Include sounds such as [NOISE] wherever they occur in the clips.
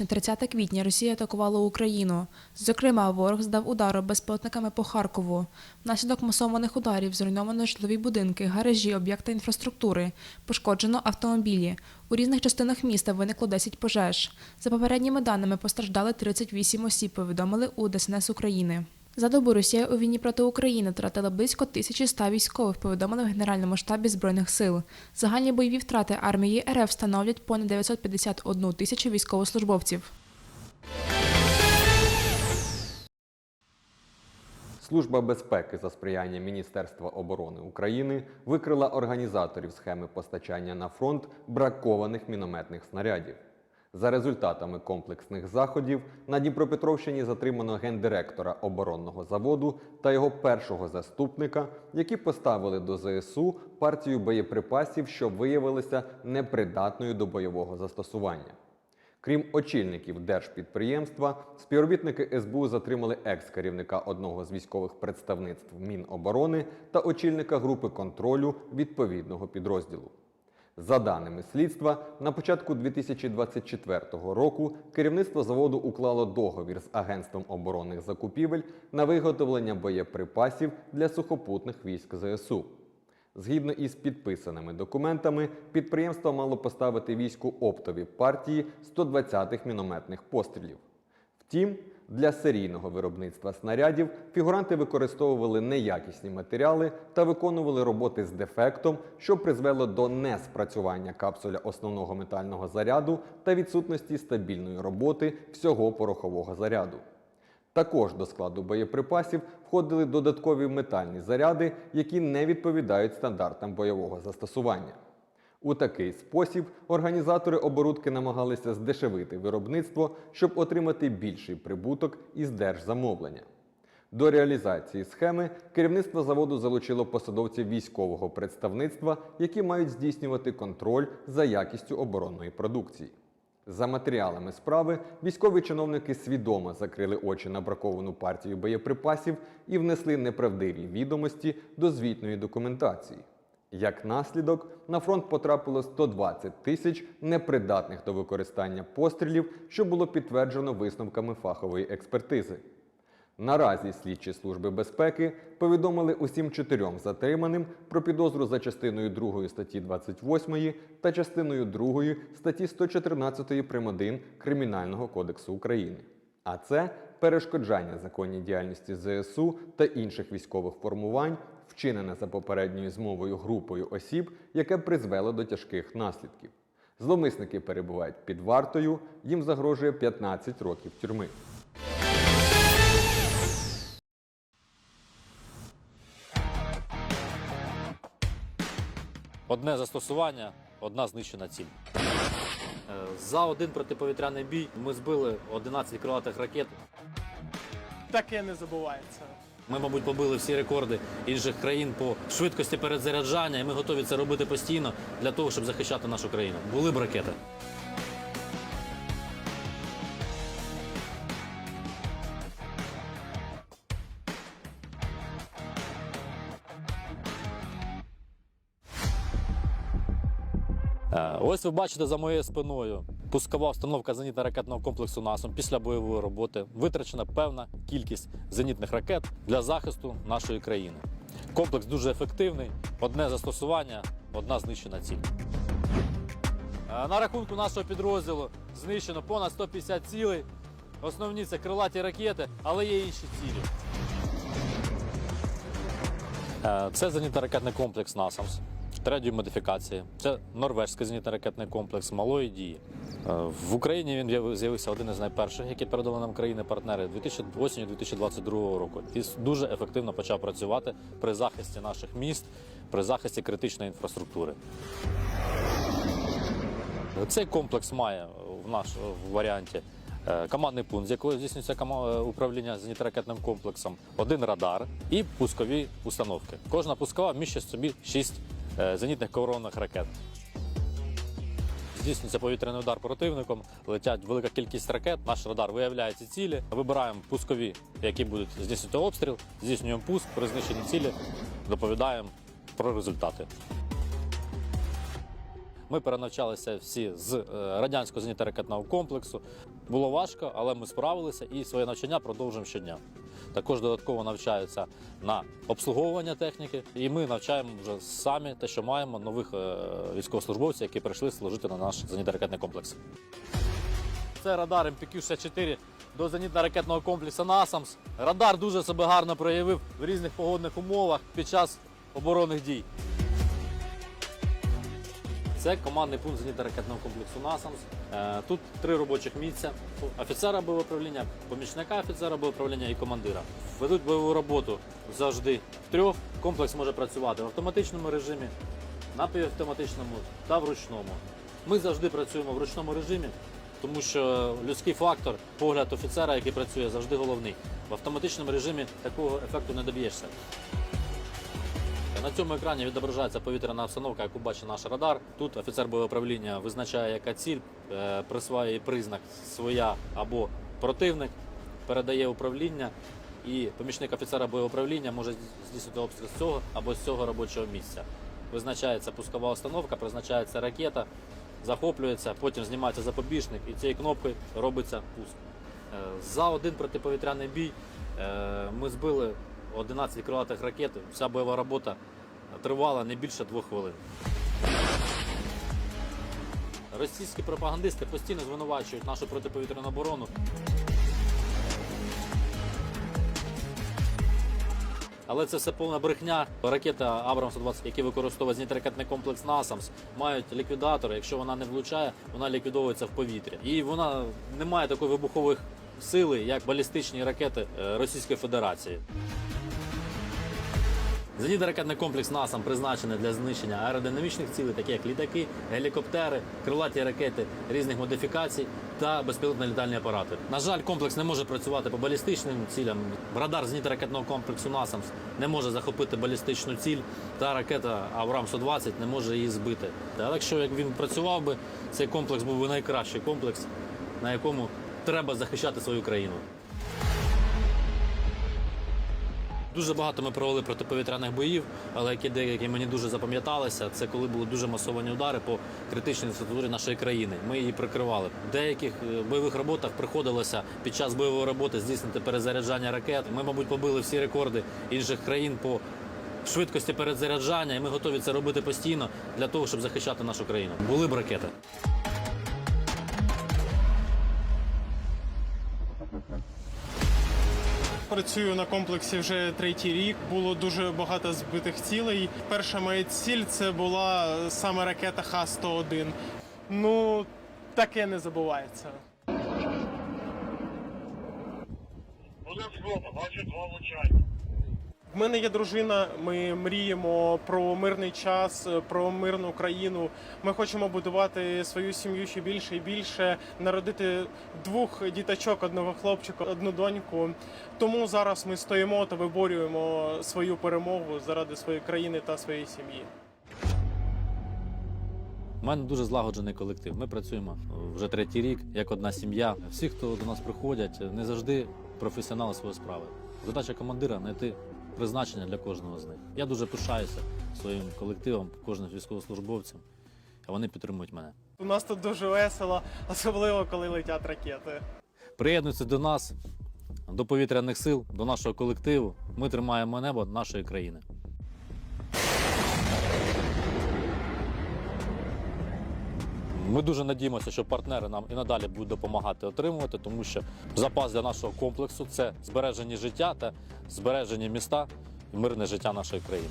ніч на 30 квітня Росія атакувала Україну. Зокрема, ворог здав удару безпілотниками по Харкову. Внаслідок масованих ударів зруйновано житлові будинки, гаражі, об'єкти інфраструктури, пошкоджено автомобілі. У різних частинах міста виникло 10 пожеж. За попередніми даними постраждали 38 осіб, повідомили у ДСНС України. За добу Росія у війні проти України втратила близько 1100 військових, повідомили в Генеральному штабі Збройних сил. Загальні бойові втрати армії РФ становлять понад 951 тисячу військовослужбовців. Служба безпеки за сприяння Міністерства оборони України викрила організаторів схеми постачання на фронт бракованих мінометних снарядів. За результатами комплексних заходів на Дніпропетровщині затримано гендиректора оборонного заводу та його першого заступника, які поставили до ЗСУ партію боєприпасів, що виявилися непридатною до бойового застосування. Крім очільників держпідприємства, співробітники СБУ затримали екс-керівника одного з військових представництв Міноборони та очільника групи контролю відповідного підрозділу. За даними слідства, на початку 2024 року керівництво заводу уклало договір з Агентством оборонних закупівель на виготовлення боєприпасів для сухопутних військ ЗСУ. Згідно із підписаними документами, підприємство мало поставити війську оптові партії 120-х мінометних пострілів. Втім, для серійного виробництва снарядів фігуранти використовували неякісні матеріали та виконували роботи з дефектом, що призвело до неспрацювання капсуля основного метального заряду та відсутності стабільної роботи всього порохового заряду. Також до складу боєприпасів входили додаткові метальні заряди, які не відповідають стандартам бойового застосування. У такий спосіб організатори оборудки намагалися здешевити виробництво, щоб отримати більший прибуток із держзамовлення. До реалізації схеми керівництво заводу залучило посадовців військового представництва, які мають здійснювати контроль за якістю оборонної продукції. За матеріалами справи військові чиновники свідомо закрили очі на браковану партію боєприпасів і внесли неправдиві відомості до звітної документації. Як наслідок, на фронт потрапило 120 тисяч непридатних до використання пострілів, що було підтверджено висновками фахової експертизи. Наразі слідчі служби безпеки повідомили усім чотирьом затриманим про підозру за частиною 2 статті 28 та частиною 2 статті 114 прим. 1 Кримінального кодексу України. А це перешкоджання законній діяльності ЗСУ та інших військових формувань, вчинене за попередньою змовою групою осіб, яке призвело до тяжких наслідків. Зловмисники перебувають під вартою, їм загрожує 15 років тюрми. Одне застосування, одна знищена ціль. Е, За один протиповітряний бій ми збили 11 крилатих ракет. Таке не забувається. Ми, мабуть, побили всі рекорди інших країн по швидкості перезаряджання, і ми готові це робити постійно для того, щоб захищати нашу країну. Були б ракети. Е, Ось ви бачите за моєю спиною пускова установка зенітно-ракетного комплексу НАСОМ після бойової роботи. Витрачена певна кількість зенітних ракет для захисту нашої країни. Комплекс дуже ефективний. Одне застосування, одна знищена ціль. Е, На рахунку нашого підрозділу знищено понад 150 цілей. Основні це крилаті ракети, але є інші цілі. Е, Це зенітно-ракетний комплекс «Насамс» третьої модифікації. Це норвежський зенітно-ракетний комплекс малої дії. Е, В Україні він з'явився один із найперших, які передали нам країни-партнери 2008-2022 року. І дуже ефективно почав працювати при захисті наших міст, при захисті критичної інфраструктури. Цей комплекс має в наш в варіанті е, командний пункт, з якого здійснюється е, управління зенітно-ракетним комплексом, один радар і пускові установки. Кожна пускова в собі 6 зенітних коронних ракет. Здійснюється повітряний удар противником, летять велика кількість ракет. Наш радар виявляє ці цілі. Вибираємо пускові, які будуть здійснювати обстріл, здійснюємо пуск при знищенні цілі, доповідаємо про результати. Ми перенавчалися всі з е, радянського зенітно-ракетного комплексу. Було важко, але ми справилися і своє навчання продовжуємо щодня. Також додатково навчаються на обслуговування техніки, і ми навчаємо вже самі те, що маємо нових е, військовослужбовців, які прийшли служити на наш зенітно-ракетний комплекс. Це радар МПК-64 до зенітно-ракетного комплексу НАСАМС. Радар дуже себе гарно проявив в різних погодних умовах під час оборонних дій. Це командний пункт зенітно-ракетного комплексу НАСАМС. Е, Тут три робочих місця: офіцера бойового управління, помічника офіцера бойового управління і командира. Ведуть бойову роботу завжди в трьох. Комплекс може працювати в автоматичному режимі, напівавтоматичному та в ручному. Ми завжди працюємо в ручному режимі, тому що людський фактор, погляд офіцера, який працює, завжди головний. В автоматичному режимі такого ефекту не доб'єшся. На цьому екрані відображається повітряна обстановка, яку бачить наш радар. Тут офіцер бойового управління визначає, яка ціль, е, присваює признак своя або противник, передає управління, і помічник офіцера бойового управління може здійснити обстріл з цього або з цього робочого місця. Визначається пускова установка, призначається ракета, захоплюється, потім знімається запобіжник і цією кнопкою робиться пуск. Е, За один протиповітряний бій е, ми збили 11 крилатих ракет. Вся бойова робота тривала не більше двох хвилин. Російські пропагандисти постійно звинувачують нашу протиповітряну оборону. Але це все повна брехня. Ракета Абрамс-120, які використовує зенітно-ракетний комплекс НАСАМС, мають ліквідатори. Якщо вона не влучає, вона ліквідовується в повітрі. І вона не має такої вибухової сили, як балістичні ракети е, Російської Федерації. Зенітно-ракетний комплекс НАСАМ призначений для знищення аеродинамічних цілей, такі як літаки, гелікоптери, крилаті ракети різних модифікацій та безпілотні літальні апарати. На жаль, комплекс не може працювати по балістичним цілям. Радар зенітно-ракетного комплексу НАСАМС не може захопити балістичну ціль, та ракета Абрам-120 не може її збити. Але якщо як він працював би, цей комплекс був би найкращий комплекс, на якому треба захищати свою країну. Дуже багато ми провели протиповітряних боїв, але які деякі мені дуже запам'яталися, це коли були дуже масовані удари по критичній інфраструктурі нашої країни. Ми її прикривали. В деяких е, бойових роботах приходилося під час бойової роботи здійснити перезаряджання ракет. Ми, мабуть, побили всі рекорди інших країн по швидкості перезаряджання, і ми готові це робити постійно для того, щоб захищати нашу країну. Були б ракети. Працюю на комплексі вже третій рік. Було дуже багато збитих цілей. Перша моя ціль це була саме ракета Х-101. Ну, таке не забувається. Буде спроба, бачу два влучання. В мене є дружина. Ми мріємо про мирний час, про мирну країну. Ми хочемо будувати свою сім'ю ще більше і більше, народити двох діточок, одного хлопчика, одну доньку. Тому зараз ми стоїмо та виборюємо свою перемогу заради своєї країни та своєї сім'ї. У мене дуже злагоджений колектив. Ми працюємо вже третій рік, як одна сім'я. Всі, хто до нас приходять, не завжди професіонали своєї справи. Задача командира знайти призначення для кожного з них. Я дуже пишаюся своїм колективом, кожним військовослужбовцем, а вони підтримують мене. У нас тут дуже весело, особливо коли летять ракети. Приєднуйтесь до нас, до повітряних сил, до нашого колективу. Ми тримаємо небо нашої країни. Ми дуже надіємося, що партнери нам і надалі будуть допомагати отримувати, тому що запас для нашого комплексу це збережені життя та збережені міста і мирне життя нашої країни.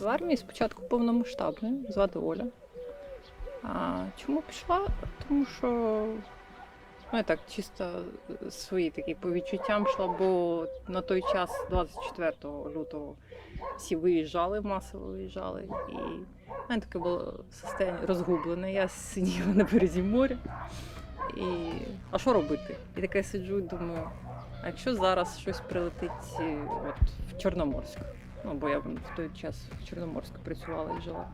В армії спочатку повномасштабної, звати Оля. А чому пішла? Тому що ну, я так чисто свої такі по відчуттям йшла, бо на той час, 24 лютого, всі виїжджали, масово виїжджали. І в мене таке було состояння розгублене. Я сиділа на березі моря. І а що робити? І таке сиджу і думаю, а якщо зараз щось прилетить е, от, в Чорноморськ? Ну, бо я в той час в Чорноморську працювала і жила.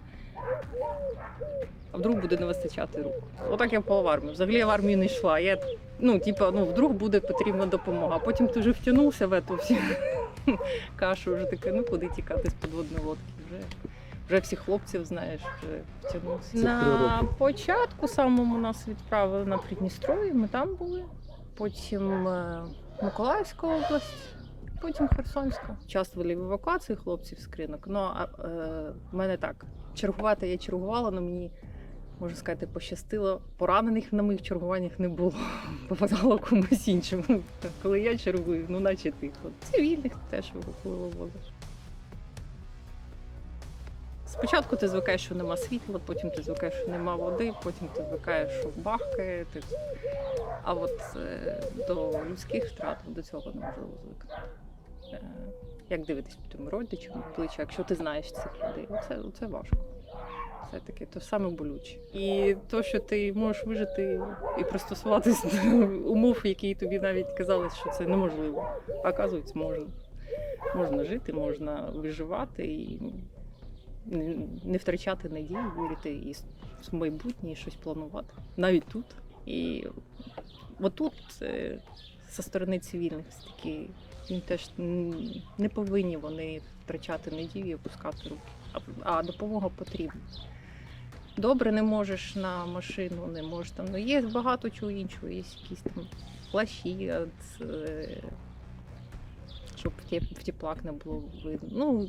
А вдруг буде не вистачати рук. Отак я впала в армію. Взагалі я в армію не йшла. Я, ну, типу, ну, вдруг буде потрібна допомога. А потім ти вже втягнувся в эту всю [LAUGHS] кашу, вже таке, ну куди тікати з підводної лодки. Вже вже всіх хлопців знаєш, вже втягнувся. На початку самому нас відправили на Придністров'я, ми там були. Потім е, Миколаївська область, потім Херсонська. Участвували в евакуації хлопців з кринок. Ну а е, в мене так. Чергувати я чергувала, але мені, можна сказати, пощастило. Поранених на моїх чергуваннях не було. [LAUGHS] Попадало комусь іншому. Коли я чергую, ну наче тихо. Цивільних теж вивозили. Спочатку ти звикаєш, що нема світла, потім ти звикаєш, що нема води, потім ти звикаєш, що бахкає. Ти... А от е, до людських втрат до цього неможливо звикнути. Е, як дивитись по тим родичам плечі, якщо ти знаєш цих людей, це, це важко. Це таке то саме болюче. І то, що ти можеш вижити і пристосуватись до умов, які тобі навіть казали, що це неможливо. А оказується, можна. Можна жити, можна виживати і не- втрачати надії, вірити і в майбутнє, і щось планувати. Навіть тут. І отут е, зі сторони цивільних все-таки їм теж не повинні вони втрачати надію і опускати руки. А, допомога потрібна. Добре, не можеш на машину, не можеш там. Ну є багато чого іншого, є якісь там плащі, е, щоб в теп- в теплак не було видно. Ну,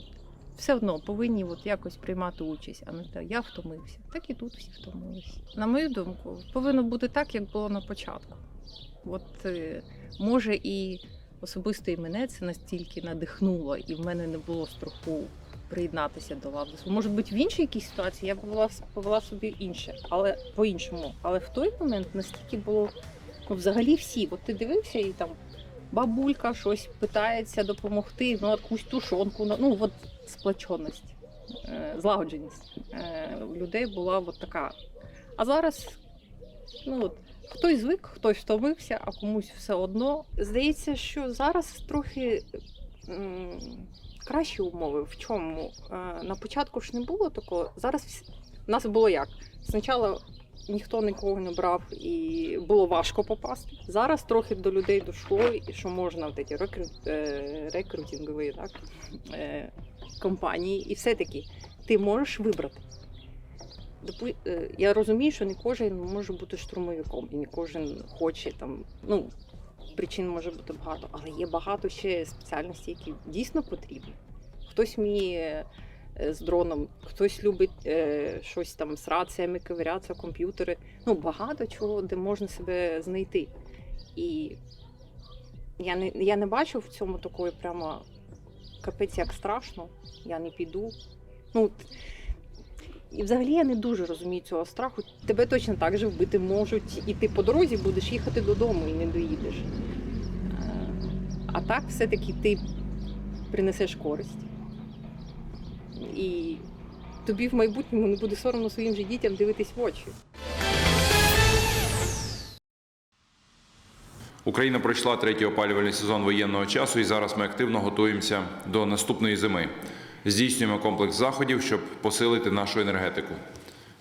все одно повинні от якось приймати участь, а не так, я втомився. Так і тут всі втомилися. На мою думку, повинно бути так, як було на початку. От е, може і особисто і мене це настільки надихнуло, і в мене не було страху приєднатися до лав ЗСУ. Може бути в іншій якійсь ситуації я повела, повела собі інше, але по-іншому. Але в той момент настільки було ну, взагалі всі. От ти дивився і там бабулька щось питається допомогти, ну якусь тушонку, на- ну от сплоченість, е, злагодженість е, у людей була от така. А зараз, ну от. Хтось звик, хтось втомився, а комусь все одно. Здається, що зараз трохи кращі умови. В чому? Е, На початку ж не було такого. Зараз у нас було як? Спочатку ніхто нікого не брав і було важко попасти. Зараз трохи до людей дійшло, що можна от ці рекрут, е, рекрутингові так, е, компанії, і все-таки ти можеш вибрати. Е, Я розумію, що не кожен може бути штурмовиком, і не кожен хоче там. Ну, причин може бути багато, але є багато ще спеціальностей, які дійсно потрібні. Хтось вміє е, з дроном, хтось любить е, щось там з раціями, ковирятися, комп'ютери. Ну, багато чого, де можна себе знайти. І я не, я не бачу в цьому такої прямо капець як страшно, я не піду. Ну, і взагалі я не дуже розумію цього страху. Тебе точно так же вбити можуть, і ти по дорозі будеш їхати додому і не доїдеш. Е, А так все-таки ти принесеш користь. І тобі в майбутньому не буде соромно своїм же дітям дивитись в очі. Україна пройшла третій опалювальний сезон воєнного часу, і зараз ми активно готуємося до наступної зими. Здійснюємо комплекс заходів, щоб посилити нашу енергетику.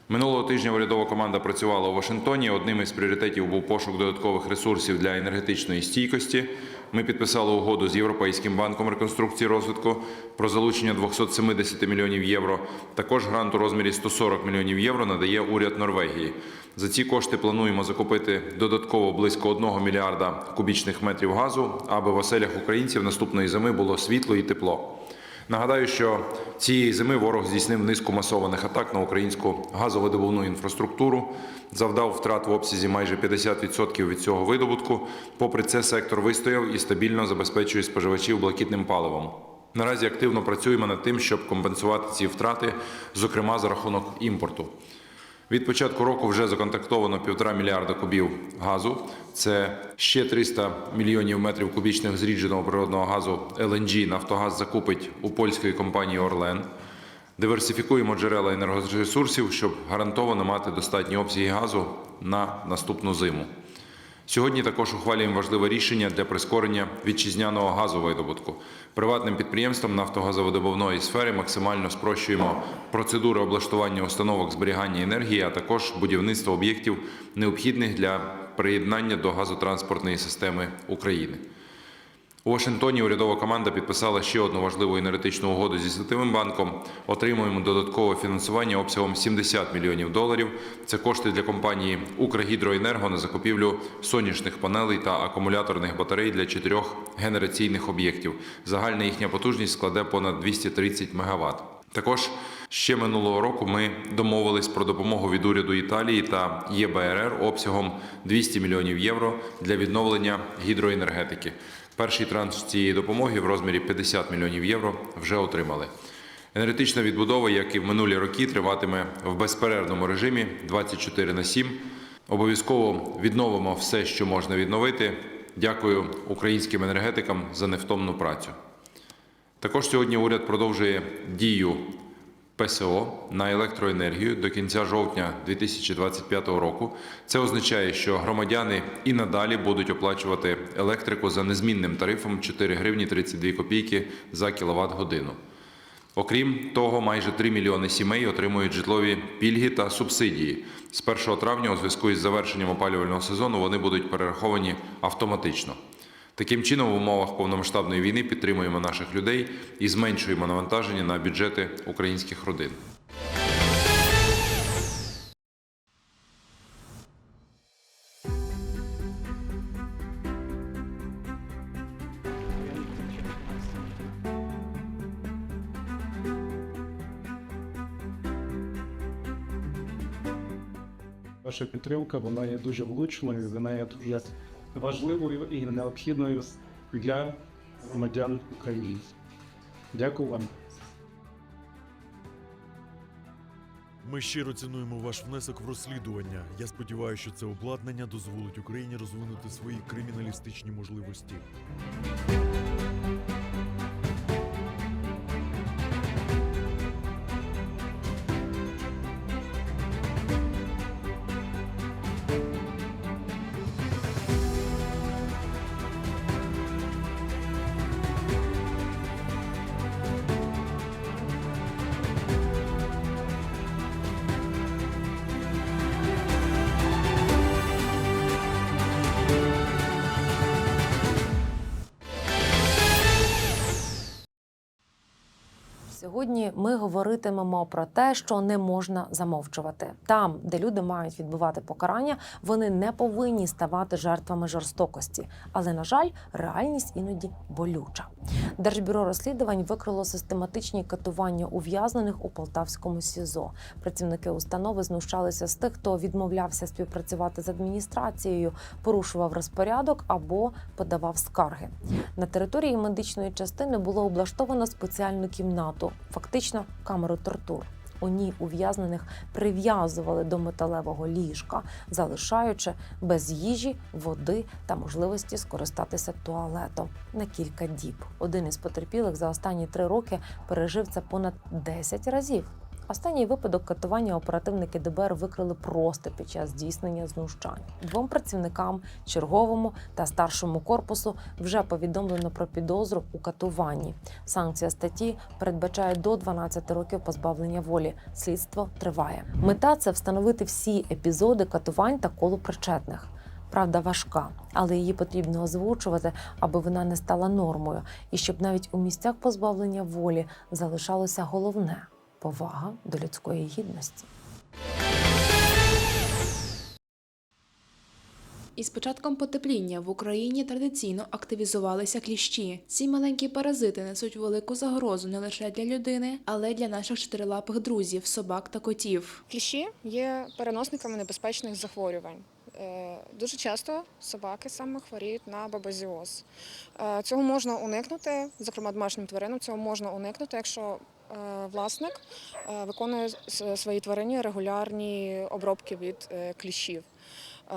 Минулого тижня урядова команда працювала у Вашингтоні. Одним із пріоритетів був пошук додаткових ресурсів для енергетичної стійкості. Ми підписали угоду з Європейським банком реконструкції розвитку про залучення 270 мільйонів євро. Також грант у розмірі 140 мільйонів євро надає уряд Норвегії. За ці кошти плануємо закупити додатково близько 1 мільярда кубічних метрів газу, аби в оселях українців наступної зими було світло і тепло. Нагадаю, що цієї зими ворог здійснив низку масованих атак на українську газовидобувну інфраструктуру, завдав втрат в обсязі майже 50% від цього видобутку. Попри це, сектор вистояв і стабільно забезпечує споживачів блакитним паливом. Наразі активно працюємо над тим, щоб компенсувати ці втрати, зокрема за рахунок імпорту. Від початку року вже законтрактовано півтора мільярда кубів газу. Це ще 300 мільйонів метрів кубічних зрідженого природного газу LNG Нафтогаз закупить у польської компанії Орлен. Диверсифікуємо джерела енергоресурсів, щоб гарантовано мати достатні обсяги газу на наступну зиму. Сьогодні також ухвалюємо важливе рішення для прискорення вітчизняного газовидобутку. Приватним підприємствам нафтогазовидобувної сфери максимально спрощуємо процедури облаштування установок зберігання енергії, а також будівництво об'єктів, необхідних для приєднання до газотранспортної системи України. У Вашингтоні урядова команда підписала ще одну важливу енергетичну угоду зі Світовим банком. Отримуємо додаткове фінансування обсягом 70 мільйонів доларів. Це кошти для компанії Укргідроенерго на закупівлю сонячних панелей та акумуляторних батарей для чотирьох генераційних об'єктів. Загальна їхня потужність складе понад 230 МВт. Також ще минулого року ми домовились про допомогу від уряду Італії та ЄБРР обсягом 200 мільйонів євро для відновлення гідроенергетики. Перший транш цієї допомоги в розмірі 50 мільйонів євро вже отримали. Енергетична відбудова, як і в минулі роки, триватиме в безперервному режимі 24 на 7. Обов'язково відновимо все, що можна відновити. Дякую українським енергетикам за невтомну працю. Також сьогодні уряд продовжує дію ПСО на електроенергію до кінця жовтня 2025 року. Це означає, що громадяни і надалі будуть оплачувати електрику за незмінним тарифом 4 гривні 32 копійки за кіловат годину. Окрім того, майже 3 мільйони сімей отримують житлові пільги та субсидії. З 1 травня, у зв'язку із завершенням опалювального сезону, вони будуть перераховані автоматично. Таким чином, в умовах повномасштабної війни підтримуємо наших людей і зменшуємо навантаження на бюджети українських родин. Ваша підтримка вона є дуже влучною, вона є важливою і необхідною для громадян України. Дякую вам. Ми щиро цінуємо ваш внесок в розслідування. Я сподіваюся, що це обладнання дозволить Україні розвинути свої криміналістичні можливості. Сьогодні ми говоритимемо про те, що не можна замовчувати. Там, де люди мають відбувати покарання, вони не повинні ставати жертвами жорстокості. Але на жаль, реальність іноді болюча. Держбюро розслідувань викрило систематичні катування ув'язнених у Полтавському СІЗО. Працівники установи знущалися з тих, хто відмовлявся співпрацювати з адміністрацією, порушував розпорядок або подавав скарги. На території медичної частини було облаштовано спеціальну кімнату, фактично камеру тортур. У ній ув'язнених прив'язували до металевого ліжка, залишаючи без їжі, води та можливості скористатися туалетом на кілька діб. Один із потерпілих за останні три роки пережив це понад 10 разів. Останній випадок катування оперативники ДБР викрили просто під час здійснення знущань. Двом працівникам, черговому та старшому корпусу, вже повідомлено про підозру у катуванні. Санкція статті передбачає до 12 років позбавлення волі. Слідство триває. Мета це встановити всі епізоди катувань та коло причетних. Правда важка, але її потрібно озвучувати, аби вона не стала нормою, і щоб навіть у місцях позбавлення волі залишалося головне повага до людської гідності. Із початком потепління в Україні традиційно активізувалися кліщі. Ці маленькі паразити несуть велику загрозу не лише для людини, але й для наших чотирилапих друзів, собак та котів. Кліщі є переносниками небезпечних захворювань. Е, Дуже часто собаки саме хворіють на бабазіоз. Е, Цього можна уникнути, зокрема домашнім тваринам, цього можна уникнути, якщо власник е, виконує с- своїй тварині регулярні обробки від е, кліщів. Е,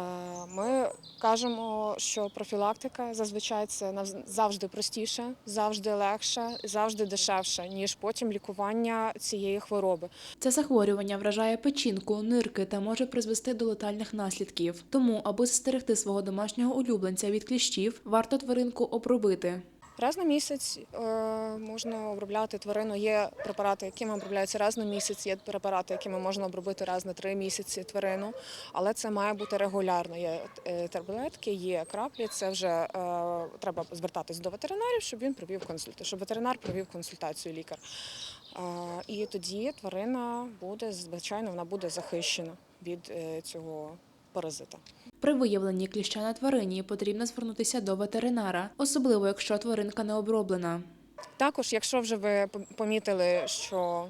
Ми кажемо, що профілактика зазвичай це завжди простіше, завжди легше, завжди дешевше, ніж потім лікування цієї хвороби. Це захворювання вражає печінку, нирки та може призвести до летальних наслідків. Тому, аби застерегти свого домашнього улюбленця від кліщів, варто тваринку обробити. Раз на місяць е, можна обробляти тварину. Є препарати, якими обробляються раз на місяць, є препарати, якими можна обробити раз на три місяці тварину, але це має бути регулярно. Є е, таблетки, є краплі. Це вже е, треба звертатись до ветеринарів, щоб він провів консультацію, щоб ветеринар провів консультацію лікар. І тоді тварина буде звичайно, вона буде захищена від цього паразита. При виявленні кліща на тварині потрібно звернутися до ветеринара, особливо якщо тваринка не оброблена. Також, якщо вже ви пом- помітили, що,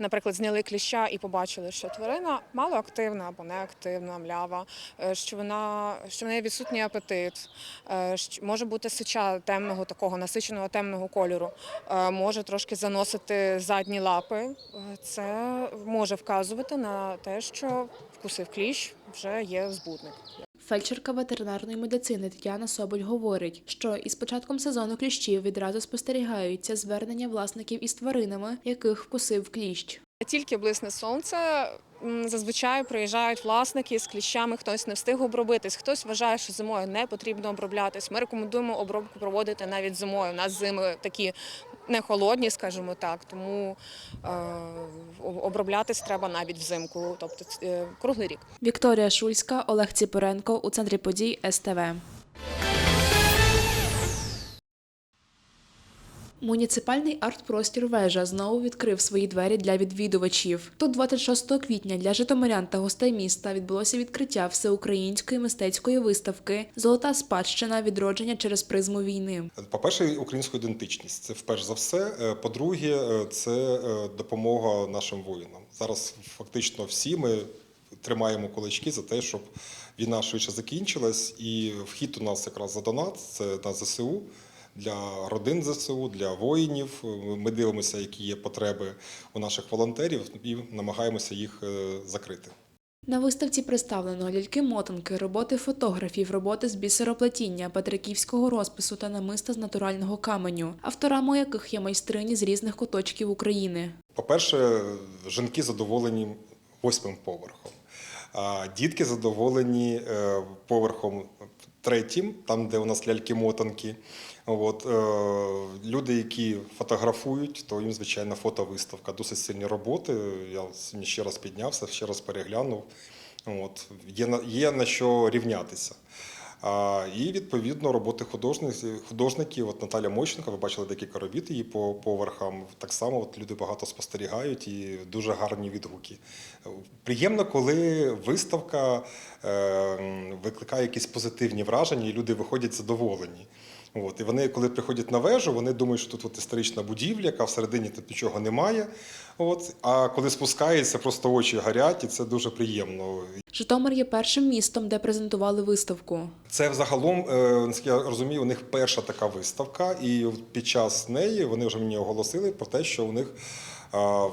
наприклад, зняли кліща і побачили, що тварина малоактивна або неактивна, млява, е, що вона що в неї відсутній апетит, е, що- може бути сича темного такого насиченого темного кольору, е, може трошки заносити задні лапи. Це може вказувати на те, що вкусив кліщ, вже є збудник. Фельдшерка ветеринарної медицини Тетяна Соболь говорить, що із початком сезону кліщів відразу спостерігаються звернення власників із тваринами, яких вкусив кліщ. Тільки блисне сонце. Зазвичай приїжджають власники з кліщами, хтось не встиг обробитись, хтось вважає, що зимою не потрібно оброблятись. Ми рекомендуємо обробку проводити навіть зимою. У нас зими такі не холодні, скажімо так, тому е, оброблятись треба навіть взимку, тобто е, круглий рік. Вікторія Шульська, Олег Ціпоренко у центрі подій СТВ. Муніципальний арт-простір вежа знову відкрив свої двері для відвідувачів. Тут 26 квітня для житомирян та гостей міста відбулося відкриття всеукраїнської мистецької виставки Золота спадщина відродження через призму війни. По-перше, українську ідентичність це вперше за все. Е, По-друге, е, це е, допомога нашим воїнам. Зараз фактично всі ми тримаємо кулачки за те, щоб війна швидше закінчилась, і вхід у нас якраз за донат це на ЗСУ. Для родин ЗСУ, для воїнів ми дивимося, які є потреби у наших волонтерів, і намагаємося їх е, закрити. На виставці представлено ляльки-мотанки, роботи фотографів, роботи з бісероплетіння, петриківського розпису та намиста з натурального каменю, авторами яких є майстрині з різних куточків України. По-перше, жінки задоволені восьмим поверхом, а дітки задоволені е, поверхом третім, там, де у нас ляльки-мотанки. От, е, люди, які фотографують, то їм, звичайно, фотовиставка. Досить сильні роботи. Я ще раз піднявся, ще раз переглянув. От, є, є на що рівнятися. А, і відповідно роботи художників, художників. От Наталя Мойченко, ви бачили декілька робіт її по поверхам. Так само от люди багато спостерігають і дуже гарні відгуки. Приємно, коли виставка е, викликає якісь позитивні враження, і люди виходять задоволені. От, і вони, коли приходять на вежу, вони думають, що тут от історична будівля, яка всередині тут нічого немає. От, а коли спускається, просто очі горять, і це дуже приємно. Житомир є першим містом, де презентували виставку. Це взагалом, е, наскільки я розумію, у них перша така виставка, і під час неї вони вже мені оголосили про те, що у них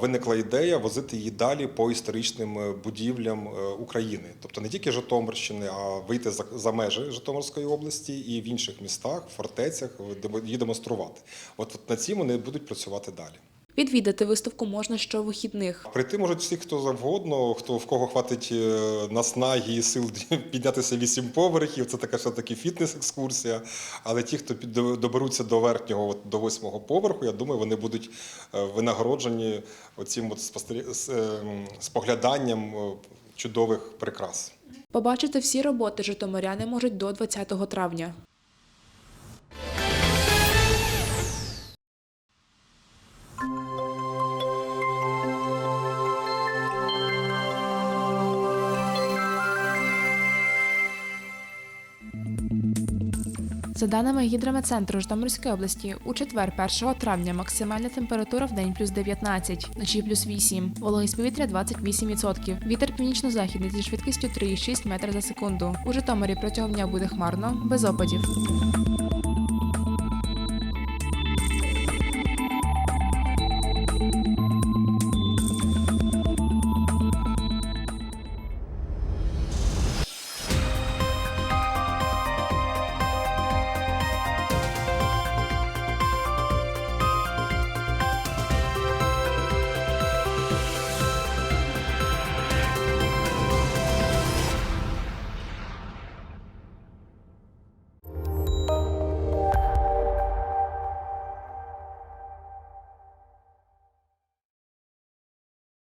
виникла ідея возити її далі по історичним е, будівлям е, України, тобто не тільки Житомирщини, а вийти за, межі Житомирської області і в інших містах, фортецях де- її демонструвати. От, на цім вони будуть працювати далі. Відвідати виставку можна щовихідних. Прийти можуть всі, хто завгодно, хто в кого хватить е, наснаги і сил [LAUGHS] піднятися вісім поверхів. Це така все таки фітнес-екскурсія. Але ті, хто доберуться до верхнього, до восьмого поверху, я думаю, вони будуть е, винагороджені оцім от спостері- з, е, м, спогляданням е, чудових прикрас. Побачити всі роботи житомиряни можуть до 20 травня. За даними гідрометцентру Житомирської області, у четвер 1 травня максимальна температура в день плюс 19, вночі плюс 8, вологість повітря 28%, вітер північно-західний зі швидкістю 3,6 метра за секунду. У Житомирі протягом дня буде хмарно, без опадів.